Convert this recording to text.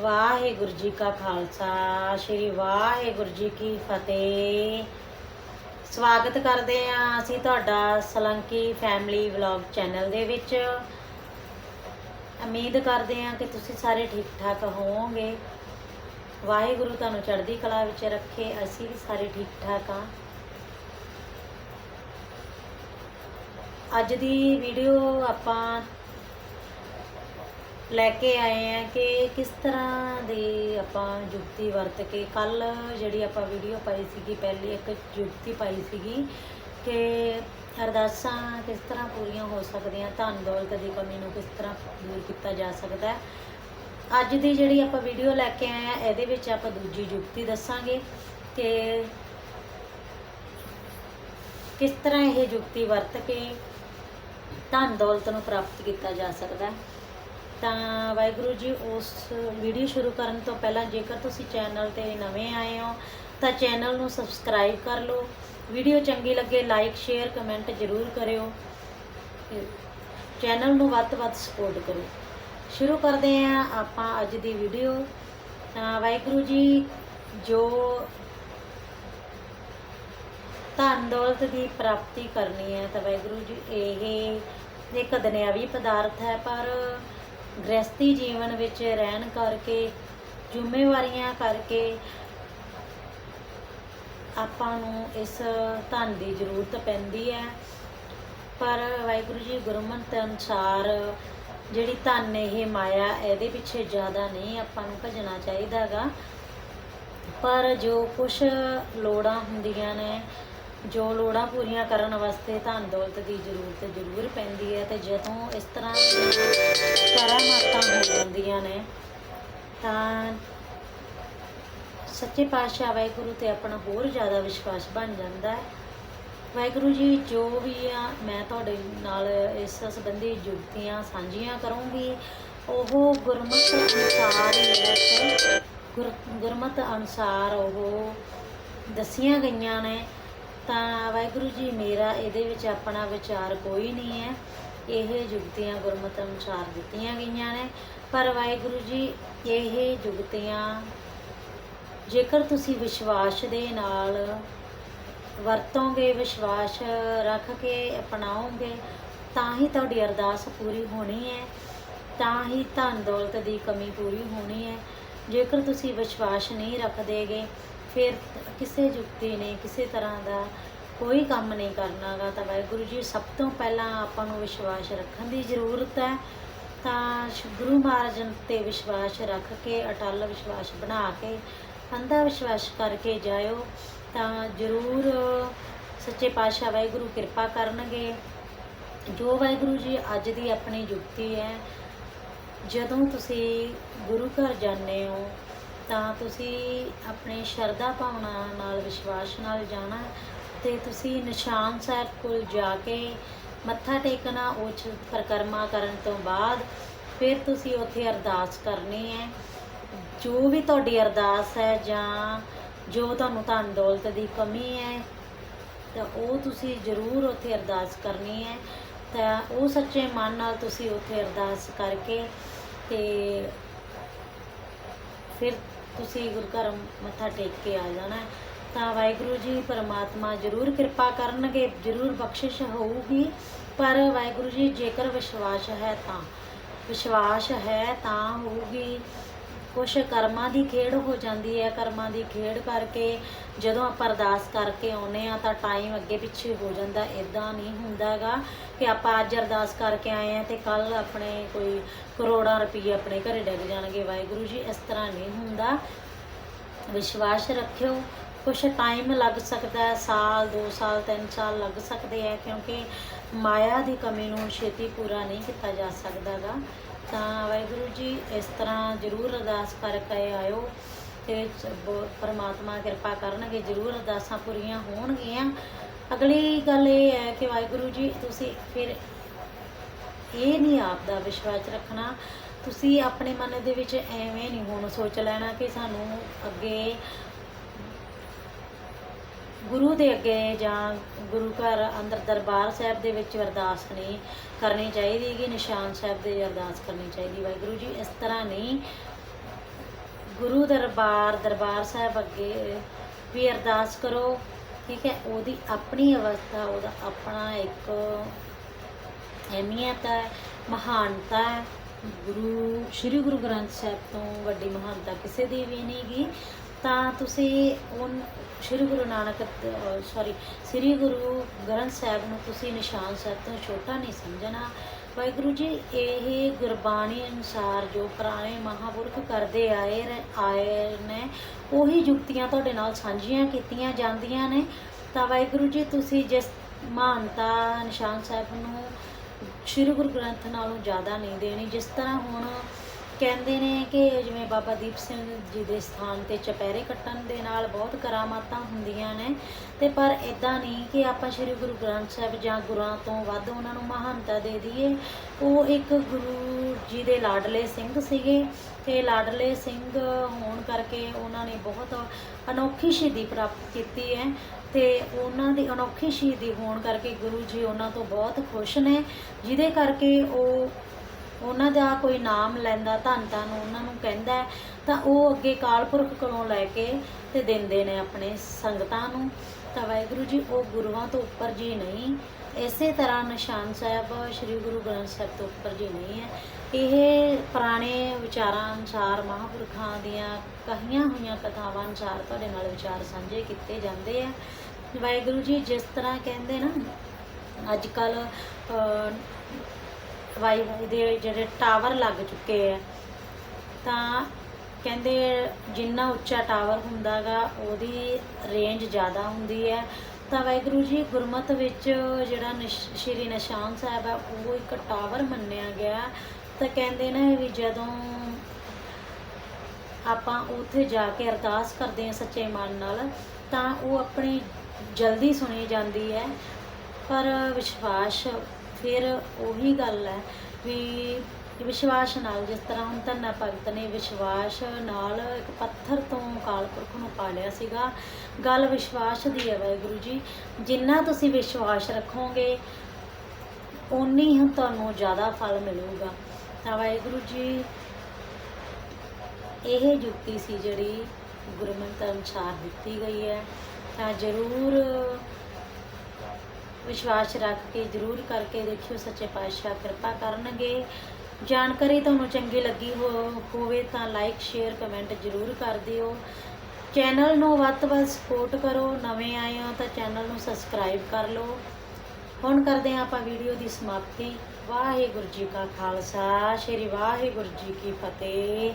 ਵਾਹਿਗੁਰੂ ਜੀ ਕਾ ਖਾਲਸਾ, ਸ੍ਰੀ ਵਾਹਿਗੁਰੂ ਜੀ ਕੀ ਫਤਿਹ। ਸਵਾਗਤ ਕਰਦੇ ਹਾਂ ਅਸੀਂ ਤੁਹਾਡਾ ਸਲੰਕੀ ਫੈਮਿਲੀ ਵਲੌਗ ਚੈਨਲ ਦੇ ਵਿੱਚ। ਉਮੀਦ ਕਰਦੇ ਹਾਂ ਕਿ ਤੁਸੀਂ ਸਾਰੇ ਠੀਕ ਠਾਕ ਹੋਵੋਗੇ। ਵਾਹਿਗੁਰੂ ਤੁਹਾਨੂੰ ਚੜ੍ਹਦੀ ਕਲਾ ਵਿੱਚ ਰੱਖੇ, ਅਸੀਂ ਵੀ ਸਾਰੇ ਠੀਕ ਠਾਕ ਹਾਂ। ਅੱਜ ਦੀ ਵੀਡੀਓ ਆਪਾਂ ਲੈ ਕੇ ਆਏ ਆ ਕਿ ਕਿਸ ਤਰ੍ਹਾਂ ਦੀ ਆਪਾਂ ਜੁਗਤੀ ਵਰਤ ਕੇ ਕੱਲ ਜਿਹੜੀ ਆਪਾਂ ਵੀਡੀਓ ਪਾਈ ਸੀਗੀ, ਪਹਿਲੀ ਇੱਕ ਜੁਗਤੀ ਪਾਈ ਸੀਗੀ ਕਿ ਅਰਦਾਸਾਂ ਕਿਸ ਤਰ੍ਹਾਂ ਪੂਰੀਆਂ ਹੋ ਸਕਦੀਆਂ, ਧਨ ਦੌਲਤ ਦੀ ਕਮੀ ਨੂੰ ਕਿਸ ਤਰ੍ਹਾਂ ਦੂਰ ਕੀਤਾ ਜਾ ਸਕਦਾ ਹੈ। ਅੱਜ ਦੀ ਜਿਹੜੀ ਆਪਾਂ ਵੀਡੀਓ ਲੈ ਕੇ ਆਏ ਆ, ਇਹਦੇ ਵਿੱਚ ਆਪਾਂ ਦੂਜੀ ਜੁਗਤੀ ਦੱਸਾਂਗੇ ਕਿ ਕਿਸ ਤਰ੍ਹਾਂ ਇਹ ਜੁਗਤੀ ਵਰਤ ਕੇ ਧਨ ਦੌਲਤ ਨੂੰ ਪ੍ਰਾਪਤ ਕੀਤਾ ਜਾ ਸਕਦਾ ਹੈ। ਤਾਂ ਵਾਹਿਗੁਰੂ ਜੀ, ਉਸ ਵੀਡੀਓ ਸ਼ੁਰੂ ਕਰਨ ਤੋਂ ਪਹਿਲਾਂ ਜੇਕਰ ਤੁਸੀਂ ਚੈਨਲ ਤੇ ਨਵੇਂ ਆਏ ਹੋ, ਤਾਂ ਚੈਨਲ ਨੂੰ ਸਬਸਕ੍ਰਾਈਬ ਕਰ ਲਓ। ਵੀਡੀਓ ਚੰਗੀ ਲੱਗੇ ਲਾਈਕ ਸ਼ੇਅਰ ਕਮੈਂਟ ਜ਼ਰੂਰ ਕਰਿਓ। ਚੈਨਲ ਨੂੰ ਵੱਧ ਤੋਂ ਵੱਧ ਸਪੋਰਟ ਕਰੋ ਸ਼ੁਰੂ ਕਰਦੇ ਹਾਂ ਆਪਾਂ ਅੱਜ ਦੀ ਵੀਡੀਓ ਤਾਂ ਵਾਹਿਗੁਰੂ ਜੀ, ਜੋ ਧਨ ਦੌਲਤ ਦੀ ਪ੍ਰਾਪਤੀ ਕਰਨੀ ਹੈ, ਤਾਂ ਵਾਹਿਗੁਰੂ ਜੀ, ਇਹ ਇੱਕ ਦੁਨਿਆਵੀ ਪਦਾਰਥ ਹੈ, ਪਰ ਗ੍ਰਸਤੀ ਜੀਵਨ ਵਿੱਚ ਰਹਿਣ ਕਰਕੇ, ਜ਼ਿੰਮੇਵਾਰੀਆਂ ਕਰਕੇ ਆਪਾਂ ਨੂੰ ਇਸ ਧਨ ਦੀ ਜ਼ਰੂਰਤ ਪੈਂਦੀ ਹੈ। ਪਰ ਵਾਹਿਗੁਰੂ ਜੀ ਗੁਰਮਤਿ ਅਨੁਸਾਰ ਜਿਹੜੀ ਧਨ ਇਹ ਮਾਇਆ, ਇਹਦੇ ਪਿੱਛੇ ਜ਼ਿਆਦਾ ਨਹੀਂ ਆਪਾਂ ਨੂੰ ਭਜਣਾ ਚਾਹੀਦਾਗਾ ਪਰ ਜੋ ਕੁਝ ਲੋੜਾਂ ਹੁੰਦੀਆਂ ਨੇ ਜੋ ਲੋੜਾਂ ਪੂਰੀਆਂ ਕਰਨ ਵਾਸਤੇ ਧਨ ਦੌਲਤ ਦੀ ਜ਼ਰੂਰਤ ਜ਼ਰੂਰ ਪੈਂਦੀ ਹੈ ਤੇ ਜਦੋਂ ਇਸ ਤਰ੍ਹਾਂ ਕਰਾਮਾਤਾਂ ਹੋ ਜਾਂਦੀਆਂ ਨੇ, ਤਾਂ ਸੱਚੇ ਪਾਤਸ਼ਾਹ ਵਾਹਿਗੁਰੂ ਤੇ ਆਪਣਾ ਹੋਰ ਜ਼ਿਆਦਾ ਵਿਸ਼ਵਾਸ ਬਣ ਜਾਂਦਾ ਹੈ। ਵਾਹਿਗੁਰੂ ਜੀ, ਜੋ ਵੀ ਆ, ਮੈਂ ਤੁਹਾਡੇ ਨਾਲ ਇਸ ਸੰਬੰਧੀ ਜੁਗਤੀਆਂ ਸਾਂਝੀਆਂ ਕਰੂੰਗੀ। ਉਹ ਗੁਰਮਤ ਅਨੁਸਾਰ ਹੀ ਹੈ ਗੁਰ, ਗੁਰਮਤਿ ਅਨੁਸਾਰ ਉਹ ਦੱਸੀਆਂ ਗਈਆਂ ਨੇ। ਤਾਂ ਵਾਹਿਗੁਰੂ ਜੀ, ਮੇਰਾ ਇਹਦੇ ਵਿੱਚ ਆਪਣਾ ਵਿਚਾਰ ਕੋਈ ਨਹੀਂ ਹੈ। ਇਹ ਜੁਗਤੀਆਂ ਗੁਰਮਤਿ ਅਨੁਸਾਰ ਦਿੱਤੀਆਂ ਗਈਆਂ ਨੇ। ਪਰ ਵਾਹਿਗੁਰੂ ਜੀ, ਇਹ ਜੁਗਤੀਆਂ ਜੇਕਰ ਤੁਸੀਂ ਵਿਸ਼ਵਾਸ ਦੇ ਨਾਲ ਵਰਤੋਂਗੇ, ਵਿਸ਼ਵਾਸ ਰੱਖ ਕੇ ਅਪਣਾਓਗੇ, ਤਾਂ ਹੀ ਤੁਹਾਡੀ ਅਰਦਾਸ ਪੂਰੀ ਹੋਣੀ ਹੈ। ਤਾਂ ਹੀ ਧਨ ਦੌਲਤ ਦੀ ਕਮੀ ਪੂਰੀ ਹੋਣੀ ਹੈ। ਜੇਕਰ ਤੁਸੀਂ ਵਿਸ਼ਵਾਸ ਨਹੀਂ ਰੱਖਦੇਗੇ ਫਿਰ ਕਿਸੇ ਜੁਗਤੀ ਨੇ ਕਿਸੇ ਤਰ੍ਹਾਂ ਦਾ ਕੋਈ ਕੰਮ ਨਹੀਂ ਕਰਨਾਗਾ ਤਾਂ ਵਾਹਿਗੁਰੂ ਜੀ, ਸਭ ਤੋਂ ਪਹਿਲਾਂ ਆਪਾਂ ਨੂੰ ਵਿਸ਼ਵਾਸ ਰੱਖਣ ਦੀ ਜ਼ਰੂਰਤ ਹੈ। ਤਾਂ ਗੁਰੂ ਮਹਾਰਾਜ ਤੇ ਵਿਸ਼ਵਾਸ ਰੱਖ ਕੇ, ਅਟਲ ਵਿਸ਼ਵਾਸ ਬਣਾ ਕੇ, ਅੰਧਾ ਵਿਸ਼ਵਾਸ ਕਰਕੇ ਜਾਇਓ ਤਾਂ ਜ਼ਰੂਰ ਸੱਚੇ ਪਾਤਸ਼ਾਹ ਵਾਹਿਗੁਰੂ ਕਿਰਪਾ ਕਰਨਗੇ। ਜੋ ਵਾਹਿਗੁਰੂ ਜੀ ਅੱਜ ਦੀ ਆਪਣੀ ਯੁਕਤੀ ਹੈ, ਜਦੋਂ ਤੁਸੀਂ ਗੁਰੂ ਘਰ ਜਾਂਦੇ ਹੋ ਤਾਂ ਤੁਸੀਂ ਆਪਣੇ ਸ਼ਰਧਾ ਭਾਵਨਾ ਨਾਲ, ਵਿਸ਼ਵਾਸ ਨਾਲ ਜਾਣਾ ਤੇ ਤੁਸੀਂ ਨਿਸ਼ਾਨ ਸਾਹਿਬ ਕੋਲ ਜਾ ਕੇ ਮੱਥਾ ਟੇਕਣਾ, ਉੱਚ ਪਰਿਕਰਮਾ ਕਰਨ ਤੋਂ ਬਾਅਦ ਫਿਰ ਤੁਸੀਂ ਉੱਥੇ ਅਰਦਾਸ ਕਰਨੀ ਹੈ। ਜੋ ਵੀ ਤੁਹਾਡੀ ਅਰਦਾਸ ਹੈ ਜਾਂ ਜੋ ਤੁਹਾਨੂੰ ਧਨ ਦੌਲਤ ਦੀ ਕਮੀ ਹੈ, ਤਾਂ ਉਹ ਤੁਸੀਂ ਜ਼ਰੂਰ ਉੱਥੇ ਅਰਦਾਸ ਕਰਨੀ ਹੈ। ਤਾਂ ਉਹ ਸੱਚੇ ਮਨ ਨਾਲ ਤੁਸੀਂ ਉੱਥੇ ਅਰਦਾਸ ਕਰਕੇ ਤੇ ਫਿਰ ਤੁਸੀਂ ਗੁਰੂ ਘਰ ਮੱਥਾ ਟੇਕ ਕੇ ਆ ਜਾਣਾ ਤਾਂ ਵਾਹਿਗੁਰੂ ਜੀ, ਪਰਮਾਤਮਾ ਜ਼ਰੂਰ ਕਿਰਪਾ ਕਰਨਗੇ, ਜ਼ਰੂਰ ਬਖਸ਼ਿਸ਼ ਹੋਊਗੀ। ਪਰ ਵਾਹਿਗੁਰੂ ਜੀ, ਜੇਕਰ ਵਿਸ਼ਵਾਸ ਹੈ ਤਾਂ, ਵਿਸ਼ਵਾਸ ਹੈ ਤਾਂ ਹੋਊਗੀ। ਕੁਛ ਕਰਮਾਂ ਦੀ ਖੇਡ ਹੋ ਜਾਂਦੀ ਹੈ, ਕਰਮਾਂ ਦੀ ਖੇਡ ਕਰਕੇ ਜਦੋਂ ਆਪਾਂ ਅਰਦਾਸ ਕਰਕੇ ਆਉਨੇ ਆ ਤਾਂ ਟਾਈਮ ਅੱਗੇ ਪਿੱਛੇ ਹੋ ਜਾਂਦਾ ਇਦਾਂ ਨਹੀਂ ਹੁੰਦਾਗਾ ਕਿ ਆਪਾਂ ਅੱਜ ਅਰਦਾਸ ਕਰਕੇ ਆਏ ਆ ਤੇ ਕੱਲ ਆਪਣੇ ਕੋਈ ਕਰੋੜਾਂ ਰੁਪਏ ਆਪਣੇ ਘਰੇ ਡਿੱਗ ਜਾਣਗੇ। ਵਾਹਿਗੁਰੂ ਜੀ, ਇਸ ਤਰ੍ਹਾਂ ਨਹੀਂ ਹੁੰਦਾ। ਵਿਸ਼ਵਾਸ ਰੱਖਿਓ, ਕੁਛ ਟਾਈਮ ਲੱਗ ਸਕਦਾ ਹੈ, ਸਾਲ 2 ਸਾਲ 3 ਸਾਲ ਲੱਗ ਸਕਦੇ ਹੈ ਕਿਉਂਕਿ ਮਾਇਆ ਦੀ ਕਮੀ ਨੂੰ ਛੇਤੀ ਪੂਰਾ ਨਹੀਂ ਕੀਤਾ ਜਾ ਸਕਦਾਗਾ। ਤਾਂ ਵਾਹਿਗੁਰੂ ਜੀ, ਇਸ ਤਰ੍ਹਾਂ ਜ਼ਰੂਰ ਅਰਦਾਸ ਕਰਕੇ ਆਇਓ ਤੇ ਪਰਮਾਤਮਾ ਕਿਰਪਾ ਕਰਨਗੇ, ਜ਼ਰੂਰ ਅਰਦਾਸਾਂ ਪੂਰੀਆਂ ਹੋਣਗੀਆਂ। ਅਗਲੀ ਗੱਲ ਇਹ ਹੈ ਕਿ ਵਾਹਿਗੁਰੂ ਜੀ, ਤੁਸੀਂ ਫਿਰ ਇਹ ਨਹੀਂ ਆਪ ਦਾ ਵਿਸ਼ਵਾਸ ਰੱਖਣਾ। ਤੁਸੀਂ ਆਪਣੇ ਮਨ ਦੇ ਵਿੱਚ ਐਵੇਂ ਨਹੀਂ ਹੁਣ ਸੋਚ ਲੈਣਾ ਕਿ ਸਾਨੂੰ ਅੱਗੇ ਗੁਰੂ ਦੇ ਅੱਗੇ ਜਾਂ ਗੁਰੂ ਘਰ ਅੰਦਰ ਦਰਬਾਰ ਸਾਹਿਬ ਦੇ ਵਿੱਚ ਅਰਦਾਸ ਨਹੀਂ ਕਰਨੀ ਚਾਹੀਦੀ ਕਿ ਨਿਸ਼ਾਨ ਸਾਹਿਬ ਦੇ ਅਰਦਾਸ ਕਰਨੀ ਚਾਹੀਦੀ ਵਾਹਿਗੁਰੂ ਜੀ, ਇਸ ਤਰ੍ਹਾਂ ਨਹੀਂ। ਗੁਰੂ ਦਰਬਾਰ ਦਰਬਾਰ ਸਾਹਿਬ ਅੱਗੇ ਵੀ ਅਰਦਾਸ ਕਰੋ, ਠੀਕ ਹੈ, ਉਹਦੀ ਆਪਣੀ ਅਵਸਥਾ, ਉਹਦਾ ਆਪਣਾ ਇੱਕ ਅਹਿਮੀਅਤ ਹੈ, ਮਹਾਨਤਾ ਹੈ। ਗੁਰੂ, ਸ੍ਰੀ ਗੁਰੂ ਗ੍ਰੰਥ ਸਾਹਿਬ ਤੋਂ ਵੱਡੀ ਮਹਾਨਤਾ ਕਿਸੇ ਦੀ ਵੀ ਨਹੀਂ ਗੀ ਤਾਂ ਤੁਸੀਂ ਉਹ ਸ੍ਰੀ ਗੁਰੂ ਨਾਨਕ ਸੌਰੀ ਸ੍ਰੀ ਗੁਰੂ ਗ੍ਰੰਥ ਸਾਹਿਬ ਨੂੰ ਤੁਸੀਂ ਨਿਸ਼ਾਨ ਸਾਹਿਬ ਤੋਂ ਛੋਟਾ ਨਹੀਂ ਸਮਝਣਾ। ਵਾਹਿਗੁਰੂ ਜੀ, ਇਹ ਗੁਰਬਾਣੀ ਅਨੁਸਾਰ ਜੋ ਪੁਰਾਣੇ ਮਹਾਂਪੁਰਖ ਕਰਦੇ ਆਏ ਆਏ ਨੇ, ਉਹੀ ਯੁਕਤੀਆਂ ਤੁਹਾਡੇ ਨਾਲ ਸਾਂਝੀਆਂ ਕੀਤੀਆਂ ਜਾਂਦੀਆਂ ਨੇ। ਤਾਂ ਵਾਹਿਗੁਰੂ ਜੀ, ਤੁਸੀਂ ਜਿਸ ਮਹਾਨਤਾ ਨਿਸ਼ਾਨ ਸਾਹਿਬ ਨੂੰ ਸ਼੍ਰੀ ਗੁਰੂ ਗ੍ਰੰਥ ਨਾਲੋਂ ਜ਼ਿਆਦਾ ਨਹੀਂ ਦੇਣੀ, ਜਿਸ ਤਰ੍ਹਾਂ ਹੁਣ ਕਹਿੰਦੇ ਨੇ ਕਿ ਜਿਵੇਂ ਬਾਬਾ ਦੀਪ ਸਿੰਘ ਜੀ ਦੇ ਸਥਾਨ ਤੇ ਚਪੈਰੇ ਕੱਟਣ ਦੇ ਨਾਲ ਬਹੁਤ ਕਰਾਮਾਤਾਂ ਹੁੰਦੀਆਂ ਨੇ, ਤੇ ਪਰ ਇਦਾਂ ਨਹੀਂ ਕਿ ਆਪਾਂ ਸ਼੍ਰੀ ਗੁਰੂ ਗ੍ਰੰਥ ਸਾਹਿਬ ਜਾਂ ਗੁਰਾਂ ਤੋਂ ਵੱਧ ਉਹਨਾਂ ਨੂੰ ਮਹਾਨਤਾ ਦੇ ਦਈਏ। ਉਹ ਇੱਕ ਗੁਰੂ ਜੀ ਦੇ ਲਾਡਲੇ ਸਿੰਘ ਸੀਗੇ। ਤੇ ਲਾਡਲੇ ਸਿੰਘ ਹੋਣ ਕਰਕੇ ਉਹਨਾਂ ਨੇ ਬਹੁਤ ਅਨੋਖੀ ਸ਼ਹੀਦੀ ਪ੍ਰਾਪਤ ਕੀਤੀ ਹੈ ਤੇ ਉਹਨਾਂ ਦੀ ਅਨੋਖੀ ਸ਼ਹੀਦੀ ਹੋਣ ਕਰਕੇ ਗੁਰੂ ਜੀ ਉਹਨਾਂ ਤੋਂ ਬਹੁਤ ਖੁਸ਼ ਨੇ, ਜਿਹਦੇ ਕਰਕੇ ਉਹ ਉਹਨਾਂ ਦਾ ਕੋਈ ਨਾਮ ਲੈਂਦਾ, ਧੰਨ ਧੰਨ ਉਹਨਾਂ ਨੂੰ ਕਹਿੰਦਾ ਤਾਂ ਉਹ ਅੱਗੇ ਕਾਲਪੁਰਖ ਕੋਲੋਂ ਲੈ ਕੇ ਤੇ ਦਿੰਦੇ ਨੇ ਆਪਣੇ ਸੰਗਤਾਂ ਨੂੰ। ਤਾਂ ਵਾਹਿਗੁਰੂ ਜੀ, ਉਹ ਗੁਰੂਆਂ ਤੋਂ ਉੱਪਰ ਜੀ ਨਹੀਂ। ਇਸੇ ਤਰ੍ਹਾਂ ਨਿਸ਼ਾਨ ਸਾਹਿਬ, ਸ੍ਰੀ ਗੁਰੂ ਗ੍ਰੰਥ ਸਾਹਿਬ ਤੋਂ ਉੱਪਰ ਜੀ ਨਹੀਂ ਹੈ। ਇਹ ਪੁਰਾਣੇ ਵਿਚਾਰਾਂ ਅਨੁਸਾਰ ਮਹਾਂਪੁਰਖਾਂ ਦੀਆਂ ਕਹੀਆਂ ਹੋਈਆਂ ਕਥਾਵਾਂ ਅਨੁਸਾਰ ਤੁਹਾਡੇ ਨਾਲ ਵਿਚਾਰ ਸਾਂਝੇ ਕੀਤੇ ਜਾਂਦੇ ਆ। ਵਾਹਿਗੁਰੂ ਜੀ, ਜਿਸ ਤਰ੍ਹਾਂ ਕਹਿੰਦੇ ਨਾ ਅੱਜ ਕੱਲ ਵਾਈਫਾਈ ਦੇ ਜਿਹੜੇ ਟਾਵਰ ਲੱਗ ਚੁੱਕੇ ਆ, ਤਾਂ ਕਹਿੰਦੇ ਜਿੰਨਾ ਉੱਚਾ ਟਾਵਰ ਹੁੰਦਾਗਾ ਉਹਦੀ ਰੇਂਜ ਜ਼ਿਆਦਾ ਹੁੰਦੀ ਹੈ ਤਾਂ ਵਾਹਿਗੁਰੂ ਜੀ ਗੁਰਮਤ ਵਿੱਚ ਜਿਹੜਾ ਨਿਸ਼- ਸ਼੍ਰੀ ਨਿਸ਼ਾਨ ਸਾਹਿਬ ਆ, ਉਹ ਇੱਕ ਟਾਵਰ ਮੰਨਿਆ ਗਿਆ। ਤਾਂ ਕਹਿੰਦੇ ਨੇ ਵੀ ਜਦੋਂ ਆਪਾਂ ਉੱਥੇ ਜਾ ਕੇ ਅਰਦਾਸ ਕਰਦੇ ਹਾਂ ਸੱਚੇ ਮਨ ਨਾਲ, ਤਾਂ ਉਹ ਆਪਣੀ ਜਲਦੀ ਸੁਣੀ ਜਾਂਦੀ ਹੈ। ਪਰ ਵਿਸ਼ਵਾਸ ਫਿਰ ਉਹੀ ਗੱਲ ਹੈ ਵੀ ਵਿਸ਼ਵਾਸ ਨਾਲ, ਜਿਸ ਤਰ੍ਹਾਂ ਹੁਣ ਧੰਨਾ ਭਗਤ ਨੇ ਵਿਸ਼ਵਾਸ ਨਾਲ ਇੱਕ ਪੱਥਰ ਤੋਂ ਕਾਲਪੁਰਖ ਨੂੰ ਪਾ ਲਿਆ ਸੀਗਾ, ਗੱਲ ਵਿਸ਼ਵਾਸ ਦੀ ਹੈ ਵਾਹਿਗੁਰੂ ਜੀ। ਜਿੰਨਾ ਤੁਸੀਂ ਵਿਸ਼ਵਾਸ ਰੱਖੋਗੇ ਉਨੀ ਹੀ ਤੁਹਾਨੂੰ ਜ਼ਿਆਦਾ ਫਲ ਮਿਲੂਗਾ। ਤਾਂ ਵਾਹਿਗੁਰੂ ਜੀ, ਇਹ ਜੁਗਤੀ ਸੀ ਜਿਹੜੀ ਗੁਰਮਤਿ ਅਨੁਸਾਰ ਦਿੱਤੀ ਗਈ ਹੈ। ਤਾਂ ਜ਼ਰੂਰ ਵਿਸ਼ਵਾਸ ਰੱਖ ਕੇ ਜ਼ਰੂਰ ਕਰਕੇ ਦੇਖਿਓ ਸੱਚੇ ਪਾਤਸ਼ਾਹ ਕਿਰਪਾ ਕਰਨਗੇ। ਜਾਣਕਾਰੀ ਤੁਹਾਨੂੰ ਚੰਗੀ ਲੱਗੀ ਹੋ- ਹੋਵੇ ਤਾਂ ਲਾਈਕ ਸ਼ੇਅਰ ਕਮੈਂਟ ਜ਼ਰੂਰ ਕਰ ਦਿਓ। ਚੈਨਲ ਨੂੰ ਵੱਧ ਤੋਂ ਵੱਧ ਸਪੋਰਟ ਕਰੋ। ਨਵੇਂ ਆਏ ਹੋ ਤਾਂ ਚੈਨਲ ਨੂੰ ਸਬਸਕ੍ਰਾਈਬ ਕਰ ਲਓ। ਹੁਣ ਕਰਦੇ ਹਾਂ ਆਪਾਂ ਵੀਡੀਓ ਦੀ ਸਮਾਪਤੀ। ਵਾਹਿਗੁਰੂ ਜੀ ਕਾ ਖਾਲਸਾ, ਸ੍ਰੀ ਵਾਹਿਗੁਰੂ ਜੀ ਕੀ ਫਤਿਹ।